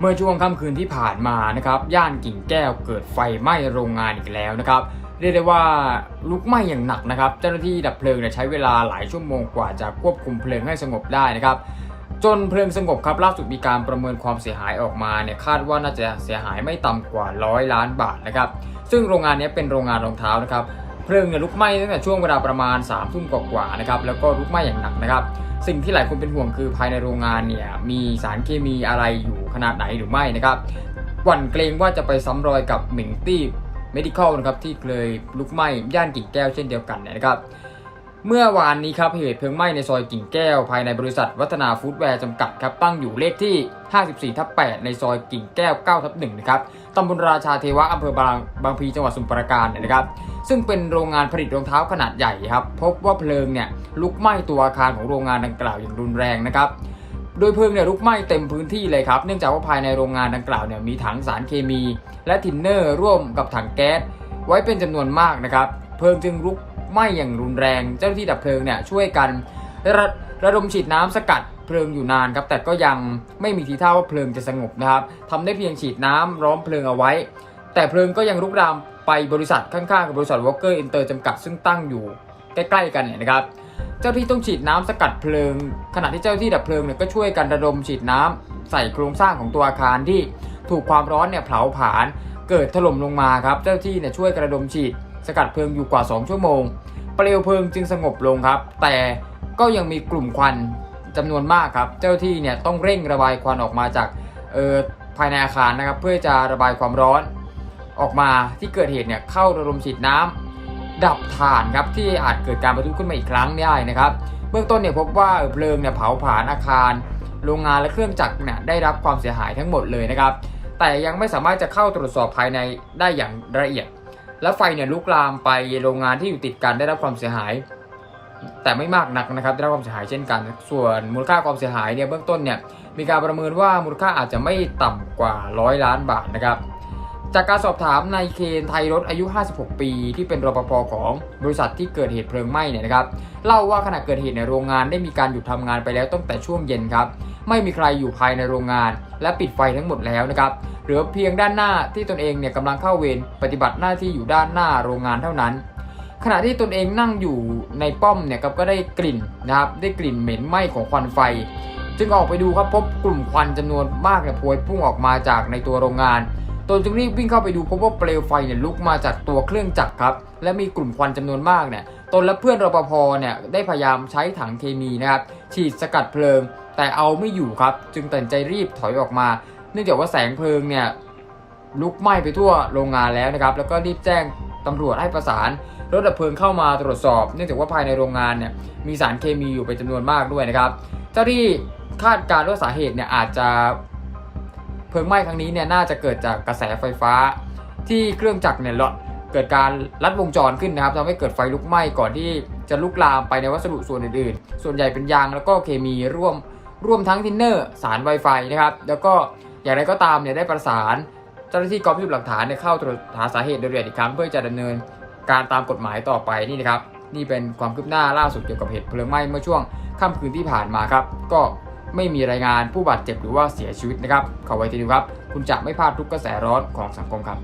เมื่อช่วงค่ำคืนที่ผ่านมานะครับย่านกิ่งแก้วเกิดไฟไหม้โรงงานอีกแล้วนะครับเรียกได้ว่าลุกไหม้อย่างหนักนะครับ เจ้าหน้าที่ดับเพลิงใช้เวลาหลายชั่วโมงกว่าจะควบคุมเพลิงให้สงบได้นะครับ จนเพลิงสงบครับล่าสุดมีการประเมินความเสียหายออกมาเนี่ยคาดว่าน่าจะเสียหายไม่ต่ำกว่าร้อยล้านบาทนะครับ ซึ่งโรงงานนี้เป็นโรงงานรองเท้านะครับเพลิงเนี่ยลุกไหม้ตั้งแต่ช่วงเวลาประมาณ3ามทุ่มกว่าๆนะครับแล้วก็ลุกไหม้อย่างหนักนะครับ สิ่งที่หลายคนเป็นห่วงคือภายในโรงงานเนี่ยมีสารเคมีอะไรอยู่ นาดไหนหรือไม่นะครับหวั่นเกรงว่าจะไปซ้ำรอยกับหมิงตี้ medical นะครับที่เคยลุกไหม้ย่านกิ่งแก้วเช่นเดียวกันนะครับเมื่อวานนี้ครับเหตุเพลิงไหม้ในซอยกิ่งแก้ว ภายในบริษัทวัฒนาฟู้ดแวร์จำกัดครับตั้งอยู่เลขที่ 54ทับ8ในซอยกิ่งแก้ว9ทับ1นะครับตำบลราชาเทวะอำเภอบางบางพีจังหวัดสมุพรปราการเนี่ยนะครับ ซึ่งเป็นโรงงานผลิตรองเท้าขนาดใหญ่ครับ พบว่าเพลิงเนี่ยลุกไหม้ตัวอาคารของโรงงานดังกล่าวอย่างรุนแรงนะครับ โดยเพลิงเนี่ยลุกไหม้เต็มพื้นที่เลยครับ เนื่องจากว่าภายในโรงงานดังกล่าวเนี่ยมีถังสารเคมี และทินเนอร์ร่วมกับถังแก๊สไว้เป็นจำนวนมากนะครับ เพลิงจึงลุกไหม้อย่างรุนแรง เจ้าหน้าที่ดับเพลิงเนี่ยช่วยกันระระดมฉีดน้ำสกัดเพลิงอยู่นานครับ แต่ก็ยังไม่มีทีท่าว่าเพลิงจะสงบนะครับทำได้เพียงฉีดน้ำล้อมเพลิงเอาไว้ แต่เพลิงก็ยังลุกลามไปบริษัทข้างๆกับบริษัทวอลเกอร์อินเตอร์จำกัดซึ่งตั้งอยู่ใกล้ๆกันเนี่ยนะครับ เจ้าที่ต้องฉีดน้ำสกัดเพลิง ขณะที่เจ้าที่ดับเพลิงเนี่ยก็ช่วยกันระดมฉีดน้ำใส่โครงสร้างของตัวอาคารที่ถูกความร้อนเนี่ยเผาผลาญเกิดถล่มลงมาครับ เจ้าที่เนี่ยช่วยกระดมฉีด สกัดเพลิงอยู่กว่า 2 ชั่วโมง เปลวเพลิงจึงสงบลงครับ แต่ก็ยังมีกลุ่มควันจำนวนมากครับ เจ้าที่เนี่ยต้องเร่งระบายควันออกมาจากเออภายในอาคารนะครับ เพื่อจะระบายความร้อน ออกมาที่เกิดเหตุเนี่ยเข้าระดมฉีดน้ำ ดับถ่านครับที่อาจเกิดการประทุขึ้นมาอีกครั้งได้นะครับ เบื้องต้นเนี่ยพบว่าเอ่อเพลิงเนี่ยเผาผลาญอาคาร โรงงานและเครื่องจักรเนี่ยได้รับความเสียหายทั้งหมดเลยนะครับ แต่ยังไม่สามารถจะเข้าตรวจสอบภายในได้อย่างละเอียด และไฟเนี่ยลุกลามไปโรงงานที่อยู่ติดกันได้รับความเสียหาย แต่ไม่มากนักนะครับได้รับความเสียหายเช่นกัน ส่วนมูลค่าความเสียหายเนี่ยเบื้องต้นเนี่ยมีการประเมินว่ามูลค่าอาจจะไม่ต่ำกว่าร้อยล้านบาทนะครับ จากการสอบถามนายเคนไทยรถอายุ 56 ปี ที่เป็นรปภของบริษัทที่เกิดเหตุเพลิงไหม้เนี่ยนะครับเล่าว่าขณะเกิดเหตุในโรงงานได้มีการหยุดทำงานไปแล้วตั้งแต่ช่วงเย็นครับ ไม่มีใครอยู่ภายในโรงงาน และปิดไฟทั้งหมดแล้วนะครับเหลือเพียงด้านหน้าที่ตนเองเนี่ยกำลังเข้าเวรปฏิบัติหน้าที่อยู่ด้านหน้าโรงงานเท่านั้น ขณะที่ตนเองนั่งอยู่ในป้อมเนี่ยครับก็ได้กลิ่นนะครับได้กลิ่นเหม็นไหม้ของควันไฟ จึงออกไปดูครับพบกลุ่มควันจำนวนมากเนี่ยพวยพุ่งออกมาจากในตัวโรงงาน ตนจึงรีบวิ่งเข้าไปดูพบว่าเปลวไฟเนี่ยลุกมาจากตัวเครื่องจักรครับ และมีกลุ่มควันจำนวนมากเนี่ยตนและเพื่อนรปภเนี่ยได้พยายามใช้ถังเคมีนะครับฉีดสกัดเพลิง แต่เอาไม่อยู่ครับ จึงตัดใจรีบถอยออกมา เนื่องจากว่าแสงเพลิงเนี่ยลุกไหม้ไปทั่วโรงงานแล้วนะครับ แล้วก็รีบแจ้งตำรวจให้ประสานรถดับเพลิงเข้ามาตรวจสอบ เนื่องจากว่าภายในโรงงานเนี่ยมีสารเคมีอยู่เป็นจำนวนมากด้วยนะครับ เจ้าที่คาดการณ์ว่าสาเหตุเนี่ยอาจจะ เพลิงไหม้ครั้งนี้เนี่ยน่าจะเกิดจากกระแสไฟฟ้า ที่เครื่องจักรเนี่ยละเกิดการลัดวงจรขึ้นนะครับทำให้เกิดไฟลุกไหม้ก่อนที่จะลุกลามไปในวัสดุส่วนอื่นๆ ส่วนใหญ่เป็นยางแล้วก็เคมีร่วมร่วมทั้งทินเนอร์สาร Wi-Fi นะครับ แล้วก็อย่างไรก็ตามเนี่ยได้ประสาน เจ้าหน้าที่กองพิสูจน์หลักฐานเนี่ยเข้าตรวจหาสาเหตุโดยละเอียดอีกครั้งเพื่อจะดำเนินการตามกฎหมายต่อไปนี่นะครับนี่เป็นความคืบหน้าล่าสุดเกี่ยวกับเหตุเพลิงไหม้เมื่อช่วงค่ำคืนที่ผ่านมาครับ ก็ ไม่มีรายงานผู้บาดเจ็บหรือว่าเสียชีวิตนะครับขอไว้ทีเดียวครับ คุณจะไม่พลาดทุกกระแสร้อนของสังคมครับ